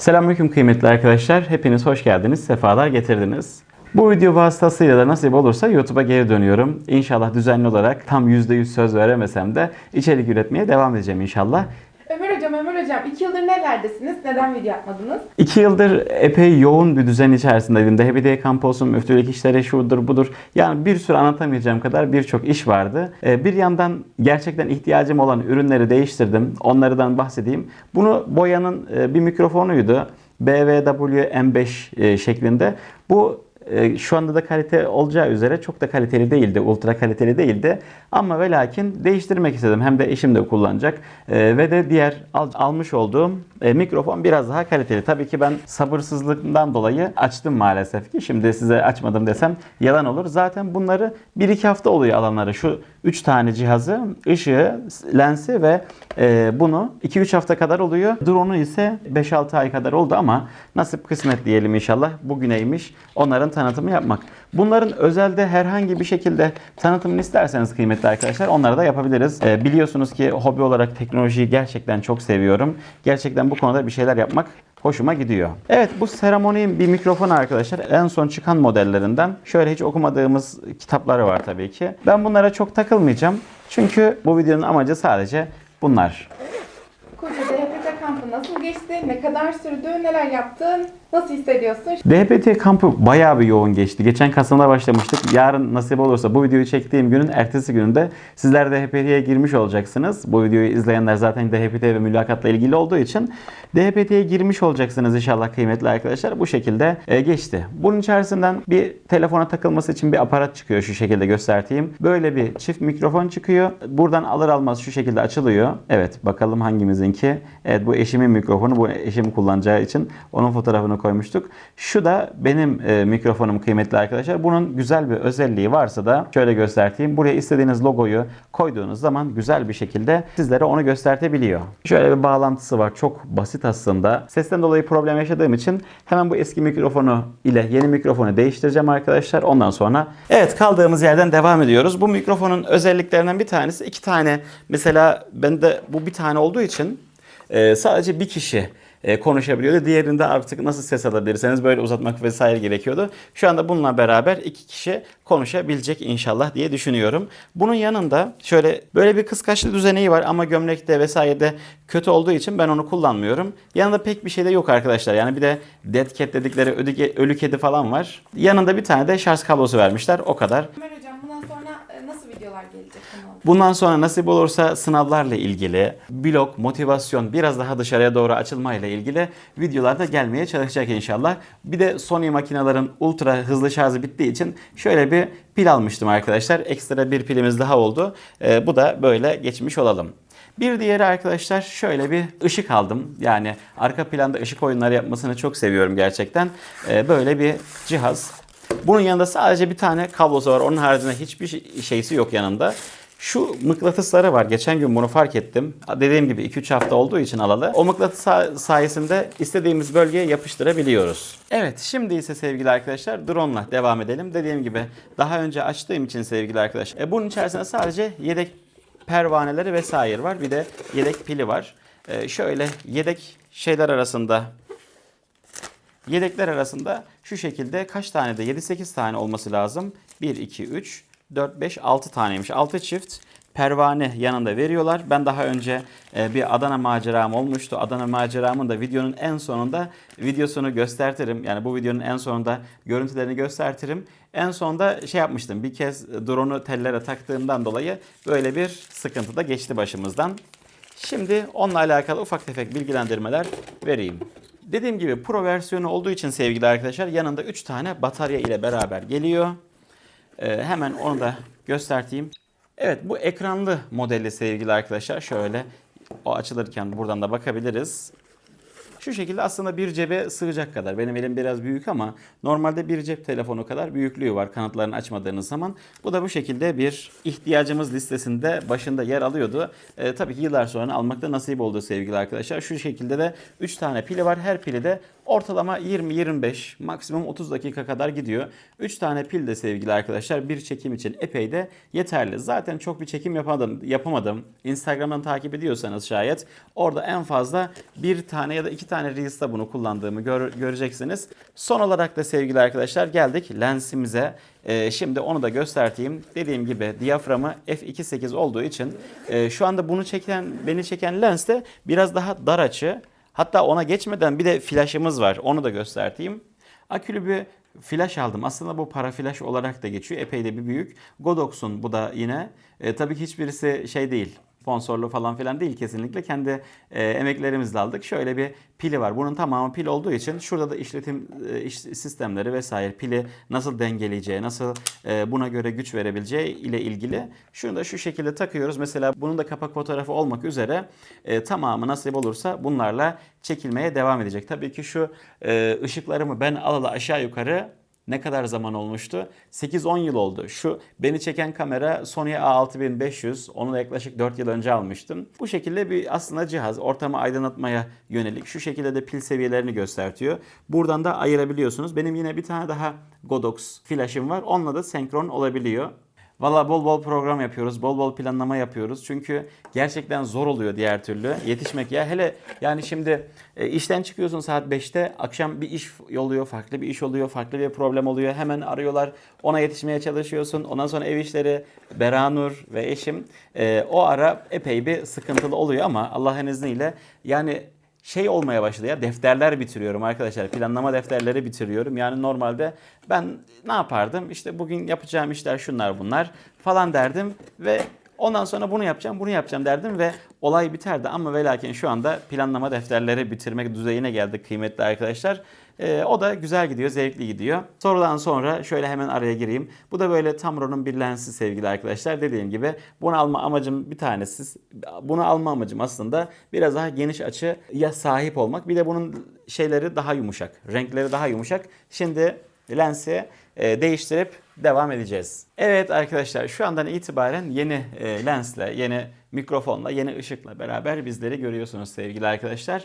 Selamünaleyküm kıymetli arkadaşlar. Hepiniz hoş geldiniz, sefalar getirdiniz. Bu video vasıtasıyla da nasip olursa YouTube'a geri dönüyorum. İnşallah düzenli olarak tam %100 söz veremesem de içerik üretmeye devam edeceğim inşallah. Hocam, Ömer Hocam iki yıldır nelerdesiniz? Neden video yapmadınız? İki yıldır epey yoğun bir düzen içerisindeydim. DHBD kamp olsun, müftülük işleri şudur budur. Yani bir sürü anlatamayacağım kadar birçok iş vardı. Ee, bir yandan gerçekten ihtiyacım olan ürünleri değiştirdim. Onlardan bahsedeyim. Bunu boyanın e, bir mikrofonuydu. BVW M5 e, şeklinde. Bu şu anda da kalite olacağı üzere çok da kaliteli değildi, ultra kaliteli değildi. Ama ve lakin değiştirmek istedim. Hem de eşim de kullanacak. E, ve de diğer al- almış olduğum e, mikrofon biraz daha kaliteli. Tabii ki ben sabırsızlıktan dolayı açtım maalesef ki. Şimdi size açmadım desem yalan olur. Zaten bunları 1-2 hafta oluyor alanları. Şu 3 tane cihazı, ışığı, lensi ve e, bunu 2-3 hafta kadar oluyor. Drone'u ise 5-6 ay kadar oldu ama nasip kısmet diyelim inşallah. Bugüneymiş onların tanıtımı yapmak. Bunların özelde herhangi bir şekilde tanıtımını isterseniz kıymetli arkadaşlar onları da yapabiliriz. E, biliyorsunuz ki hobi olarak teknolojiyi gerçekten çok seviyorum. Gerçekten bu konuda bir şeyler yapmak hoşuma gidiyor. Evet bu Ceramoni'nin bir mikrofonu arkadaşlar. En son çıkan modellerinden. Şöyle hiç okumadığımız kitapları var tabii ki. Ben bunlara çok takılmayacağım. Çünkü bu videonun amacı sadece bunlar. DHPT nasıl geçti? Ne kadar sürdü? Neler yaptın? Nasıl hissediyorsun? DHBT kampı bayağı bir yoğun geçti. Geçen Kasım'da başlamıştık. Yarın nasip olursa bu videoyu çektiğim günün ertesi gününde sizler DHBT'ye girmiş olacaksınız. Bu videoyu izleyenler zaten DHBT ve mülakatla ilgili olduğu için DHBT'ye girmiş olacaksınız inşallah kıymetli arkadaşlar. Bu şekilde e, geçti. Bunun içerisinden bir telefona takılması için bir aparat çıkıyor şu şekilde göstereyim. Böyle bir çift mikrofon çıkıyor. Buradan alır almaz şu şekilde açılıyor. Evet bakalım hangimizinki. Evet bu eşimin mikrofonu. Bu eşim kullanacağı için onun fotoğrafını koymuştuk. Şu da benim e, mikrofonum kıymetli arkadaşlar. Bunun güzel bir özelliği varsa da şöyle göstereyim. Buraya istediğiniz logoyu koyduğunuz zaman güzel bir şekilde sizlere onu göstertebiliyor. Şöyle bir bağlantısı var. Çok basit aslında. Sesten dolayı problem yaşadığım için hemen bu eski mikrofonu ile yeni mikrofonu değiştireceğim arkadaşlar. Ondan sonra evet kaldığımız yerden devam ediyoruz. Bu mikrofonun özelliklerinden bir tanesi iki tane mesela bende bu bir tane olduğu için e, sadece bir kişi e, konuşabiliyordu. Diğerinde artık nasıl ses alabilirseniz böyle uzatmak vesaire gerekiyordu. Şu anda bununla beraber iki kişi konuşabilecek inşallah diye düşünüyorum. Bunun yanında şöyle böyle bir kıskaçlı düzeneği var ama gömlekte vesairede kötü olduğu için ben onu kullanmıyorum. Yanında pek bir şey de yok arkadaşlar. Yani bir de dead cat dedikleri ölü, kedi falan var. Yanında bir tane de şarj kablosu vermişler. O kadar. Ömer Bundan sonra nasip olursa sınavlarla ilgili, blog, motivasyon, biraz daha dışarıya doğru açılmayla ilgili videolar da gelmeye çalışacak inşallah. Bir de Sony makinelerin ultra hızlı şarjı bittiği için şöyle bir pil almıştım arkadaşlar. Ekstra bir pilimiz daha oldu. Ee, bu da böyle geçmiş olalım. Bir diğeri arkadaşlar şöyle bir ışık aldım. Yani arka planda ışık oyunları yapmasını çok seviyorum gerçekten. Ee, böyle bir cihaz. Bunun yanında sadece bir tane kablosu var. Onun haricinde hiçbir şey- şeysi yok yanında. Şu mıknatısları var. Geçen gün bunu fark ettim. Dediğim gibi 2-3 hafta olduğu için alalı. O mıknatıs sa- sayesinde istediğimiz bölgeye yapıştırabiliyoruz. Evet şimdi ise sevgili arkadaşlar drone ile devam edelim. Dediğim gibi daha önce açtığım için sevgili arkadaşlar. E, bunun içerisinde sadece yedek pervaneleri vesaire var. Bir de yedek pili var. E, şöyle yedek şeyler arasında Yedekler arasında şu şekilde kaç tane de 7-8 tane olması lazım. 1, 2, 3, 4, 5, 6 taneymiş. 6 çift pervane yanında veriyorlar. Ben daha önce e, bir Adana maceram olmuştu. Adana maceramın da videonun en sonunda videosunu göstertirim. Yani bu videonun en sonunda görüntülerini göstertirim. En sonunda şey yapmıştım. Bir kez drone'u tellere taktığımdan dolayı böyle bir sıkıntı da geçti başımızdan. Şimdi onunla alakalı ufak tefek bilgilendirmeler vereyim. Dediğim gibi Pro versiyonu olduğu için sevgili arkadaşlar yanında 3 tane batarya ile beraber geliyor. Ee, hemen onu da göstereyim. Evet bu ekranlı modeli sevgili arkadaşlar. Şöyle o açılırken buradan da bakabiliriz. Şu şekilde aslında bir cebe sığacak kadar. Benim elim biraz büyük ama normalde bir cep telefonu kadar büyüklüğü var kanatlarını açmadığınız zaman. Bu da bu şekilde bir ihtiyacımız listesinde başında yer alıyordu. Ee, tabii ki yıllar sonra almakta nasip oldu sevgili arkadaşlar. Şu şekilde de 3 tane pili var. Her pili de Ortalama 20-25 maksimum 30 dakika kadar gidiyor. 3 tane pil de sevgili arkadaşlar bir çekim için epey de yeterli. Zaten çok bir çekim yapamadım. yapamadım. Instagram'dan takip ediyorsanız şayet orada en fazla bir tane ya da iki tane Reels'ta bunu kullandığımı gör- göreceksiniz. Son olarak da sevgili arkadaşlar geldik lensimize. Ee, şimdi onu da göstereyim. Dediğim gibi diyaframı f2.8 olduğu için e, şu anda bunu çeken beni çeken lens de biraz daha dar açı. Hatta ona geçmeden bir de flaşımız var. Onu da göstereyim. Akülü bir flash aldım. Aslında bu para flash olarak da geçiyor. Epey de bir büyük. Godox'un bu da yine. E, tabii ki hiçbirisi şey değil. Sponsorlu falan filan değil kesinlikle. Kendi e, emeklerimizle aldık. Şöyle bir pili var. Bunun tamamı pil olduğu için şurada da işletim e, iş- sistemleri vesaire pili nasıl dengeleyeceği, nasıl e, buna göre güç verebileceği ile ilgili. Şunu da şu şekilde takıyoruz. Mesela bunun da kapak fotoğrafı olmak üzere e, tamamı nasip olursa bunlarla çekilmeye devam edecek. Tabii ki şu e, ışıklarımı ben alalı aşağı yukarı ne kadar zaman olmuştu? 8-10 yıl oldu. Şu beni çeken kamera Sony A6500. Onu da yaklaşık 4 yıl önce almıştım. Bu şekilde bir aslında cihaz ortamı aydınlatmaya yönelik. Şu şekilde de pil seviyelerini göstertiyor. Buradan da ayırabiliyorsunuz. Benim yine bir tane daha Godox flash'ım var. Onunla da senkron olabiliyor. Valla bol bol program yapıyoruz, bol bol planlama yapıyoruz. Çünkü gerçekten zor oluyor diğer türlü yetişmek ya. Hele yani şimdi e, işten çıkıyorsun saat 5'te, akşam bir iş oluyor, farklı bir iş oluyor, farklı bir problem oluyor. Hemen arıyorlar, ona yetişmeye çalışıyorsun. Ondan sonra ev işleri, Beranur ve eşim. e, o ara epey bir sıkıntılı oluyor ama Allah'ın izniyle yani şey olmaya başladı ya defterler bitiriyorum arkadaşlar. Planlama defterleri bitiriyorum. Yani normalde ben ne yapardım? İşte bugün yapacağım işler şunlar bunlar falan derdim ve ondan sonra bunu yapacağım, bunu yapacağım derdim ve olay biterdi. Ama ve lakin şu anda planlama defterleri bitirmek düzeyine geldik kıymetli arkadaşlar. Ee, o da güzel gidiyor, zevkli gidiyor. Sorudan sonra şöyle hemen araya gireyim. Bu da böyle Tamron'un bir lensi sevgili arkadaşlar. Dediğim gibi bunu alma amacım bir tanesi. Bunu alma amacım aslında biraz daha geniş açıya sahip olmak. Bir de bunun şeyleri daha yumuşak. Renkleri daha yumuşak. Şimdi lensi e, değiştirip devam edeceğiz. Evet arkadaşlar şu andan itibaren yeni e, lensle, yeni mikrofonla, yeni ışıkla beraber bizleri görüyorsunuz sevgili arkadaşlar.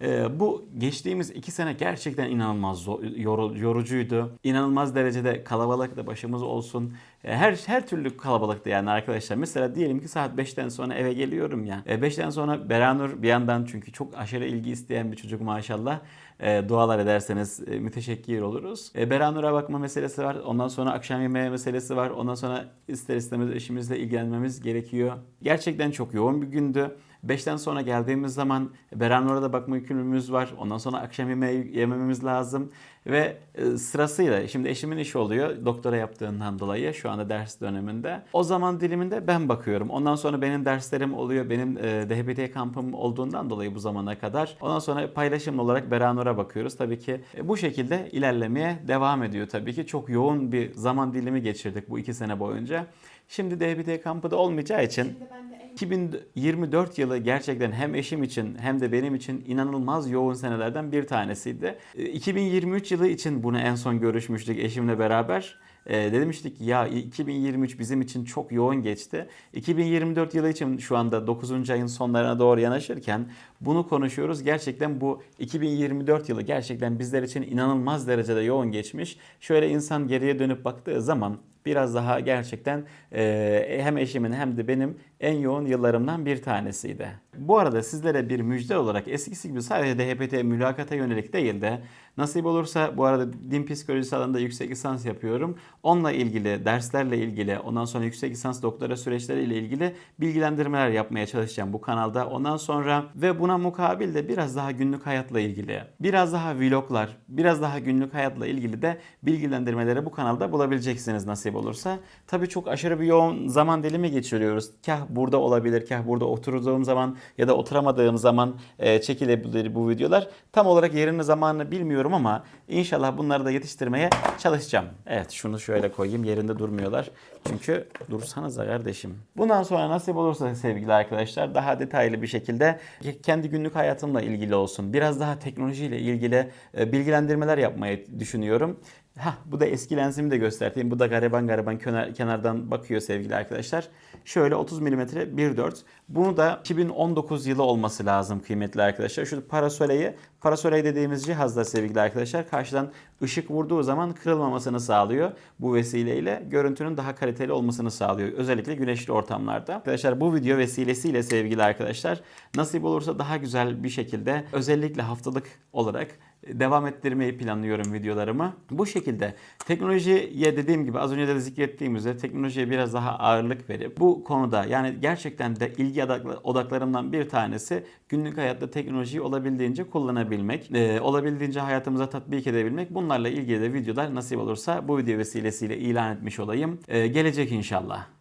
Ee, bu geçtiğimiz iki sene gerçekten inanılmaz zo- yoru- yorucuydu. İnanılmaz derecede kalabalıktı başımız olsun. Ee, Her her türlü kalabalıktı yani arkadaşlar. Mesela diyelim ki saat 5'ten sonra eve geliyorum ya. E, 5'ten sonra Beranur bir yandan çünkü çok aşırı ilgi isteyen bir çocuk maşallah. E, dualar ederseniz e, müteşekkir oluruz. E, Beranur'a bakma meselesi var. Ondan sonra akşam yemeği meselesi var. Ondan sonra ister istemez eşimizle ilgilenmemiz gerekiyor. Gerçekten çok yoğun bir gündü. 5'ten sonra geldiğimiz zaman Beranur'a da bakma yükümlülüğümüz var. Ondan sonra akşam yemeği yememiz lazım. Ve e, sırasıyla şimdi eşimin işi oluyor doktora yaptığından dolayı şu anda ders döneminde. O zaman diliminde ben bakıyorum. Ondan sonra benim derslerim oluyor. Benim e, DHBT kampım olduğundan dolayı bu zamana kadar. Ondan sonra paylaşım olarak Beranur'a bakıyoruz. Tabii ki e, bu şekilde ilerlemeye devam ediyor tabii ki. Çok yoğun bir zaman dilimi geçirdik bu iki sene boyunca. Şimdi DHBT kampı da olmayacağı için Şimdi ben de en 2024 yılı gerçekten hem eşim için hem de benim için inanılmaz yoğun senelerden bir tanesiydi. E, 2023 yılı için bunu en son görüşmüştük eşimle beraber. E, demiştik ya 2023 bizim için çok yoğun geçti. 2024 yılı için şu anda 9. ayın sonlarına doğru yanaşırken bunu konuşuyoruz. Gerçekten bu 2024 yılı gerçekten bizler için inanılmaz derecede yoğun geçmiş. Şöyle insan geriye dönüp baktığı zaman biraz daha gerçekten e, hem eşimin hem de benim en yoğun yıllarımdan bir tanesiydi. Bu arada sizlere bir müjde olarak eskisi gibi sadece DHPT mülakata yönelik değil de nasip olursa bu arada din psikolojisi alanında yüksek lisans yapıyorum. Onunla ilgili, derslerle ilgili, ondan sonra yüksek lisans doktora süreçleriyle ilgili bilgilendirmeler yapmaya çalışacağım bu kanalda. Ondan sonra ve buna mukabil de biraz daha günlük hayatla ilgili, biraz daha vloglar, biraz daha günlük hayatla ilgili de bilgilendirmeleri bu kanalda bulabileceksiniz nasip olursa. Tabii çok aşırı bir yoğun zaman dilimi geçiriyoruz. Kah burada olabilir, kah burada oturduğum zaman ya da oturamadığım zaman e, çekilebilir bu videolar. Tam olarak yerini zamanını bilmiyorum ama inşallah bunları da yetiştirmeye çalışacağım. Evet şunu şöyle koyayım yerinde durmuyorlar. Çünkü dursanıza kardeşim. Bundan sonra nasip olursa sevgili arkadaşlar daha detaylı bir şekilde kendi günlük hayatımla ilgili olsun. Biraz daha teknolojiyle ilgili e, bilgilendirmeler yapmayı düşünüyorum. Hah, bu da eski lensimi de göstereyim. Bu da gariban gariban kenar, kenardan bakıyor sevgili arkadaşlar. Şöyle 30 mm 1.4. Bunu da 2019 yılı olması lazım kıymetli arkadaşlar. Şu parasoleyi, parasoleyi dediğimiz cihazda sevgili arkadaşlar karşıdan ışık vurduğu zaman kırılmamasını sağlıyor. Bu vesileyle görüntünün daha kaliteli olmasını sağlıyor. Özellikle güneşli ortamlarda. Arkadaşlar bu video vesilesiyle sevgili arkadaşlar nasip olursa daha güzel bir şekilde özellikle haftalık olarak devam ettirmeyi planlıyorum videolarımı. Bu şekilde teknolojiye dediğim gibi az önce de zikrettiğim üzere teknolojiye biraz daha ağırlık verip bu konuda yani gerçekten de ilgi odaklarımdan bir tanesi günlük hayatta teknolojiyi olabildiğince kullanabilmek, e, olabildiğince hayatımıza tatbik edebilmek. Bunlarla ilgili de videolar nasip olursa bu video vesilesiyle ilan etmiş olayım. E, gelecek inşallah.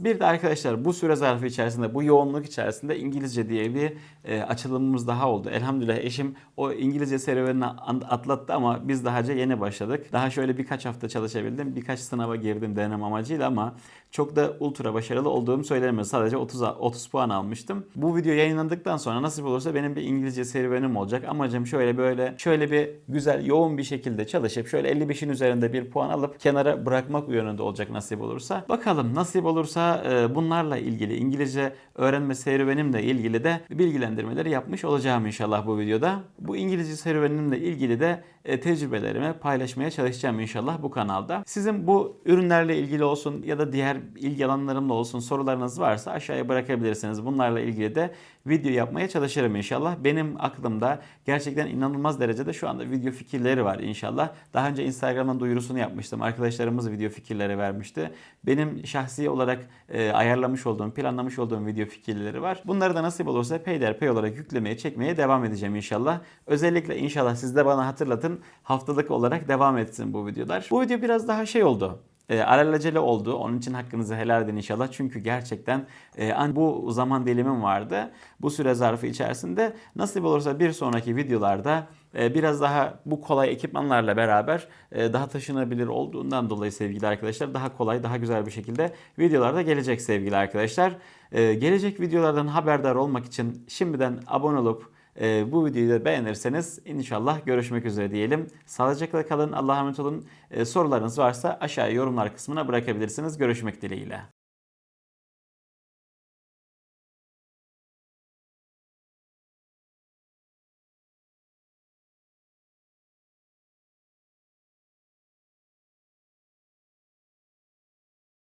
Bir de arkadaşlar bu süre zarfı içerisinde, bu yoğunluk içerisinde İngilizce diye bir e, açılımımız daha oldu. Elhamdülillah eşim o İngilizce serüvenini atlattı ama biz daha yeni başladık. Daha şöyle birkaç hafta çalışabildim. Birkaç sınava girdim denem amacıyla ama çok da ultra başarılı olduğum söylenemez. Sadece 30, a- 30 puan almıştım. Bu video yayınlandıktan sonra nasip olursa benim bir İngilizce serüvenim olacak. Amacım şöyle böyle şöyle bir güzel yoğun bir şekilde çalışıp şöyle 55'in üzerinde bir puan alıp kenara bırakmak yönünde olacak nasip olursa. Bakalım nasip olursa e, bunlarla ilgili İngilizce öğrenme serüvenimle ilgili de bilgilendirmeleri yapmış olacağım inşallah bu videoda. Bu İngilizce serüvenimle ilgili de tecrübelerimi paylaşmaya çalışacağım inşallah bu kanalda. Sizin bu ürünlerle ilgili olsun ya da diğer ilgi alanlarımla olsun sorularınız varsa aşağıya bırakabilirsiniz. Bunlarla ilgili de video yapmaya çalışırım inşallah. Benim aklımda gerçekten inanılmaz derecede şu anda video fikirleri var inşallah. Daha önce Instagram'dan duyurusunu yapmıştım. Arkadaşlarımız video fikirleri vermişti. Benim şahsi olarak e, ayarlamış olduğum, planlamış olduğum video fikirleri var. Bunları da nasip olursa peyderpey olarak yüklemeye, çekmeye devam edeceğim inşallah. Özellikle inşallah siz de bana hatırlatın. Haftalık olarak devam etsin bu videolar. Bu video biraz daha şey oldu. E, alelacele oldu. Onun için hakkınızı helal edin inşallah. Çünkü gerçekten e, bu zaman dilimim vardı. Bu süre zarfı içerisinde nasip olursa bir sonraki videolarda e, biraz daha bu kolay ekipmanlarla beraber e, daha taşınabilir olduğundan dolayı sevgili arkadaşlar daha kolay, daha güzel bir şekilde videolarda gelecek sevgili arkadaşlar. E, gelecek videolardan haberdar olmak için şimdiden abone olup ee, bu videoyu da beğenirseniz inşallah görüşmek üzere diyelim. Sağlıcakla kalın, Allah'a emanet olun. Ee, sorularınız varsa aşağıya yorumlar kısmına bırakabilirsiniz. Görüşmek dileğiyle.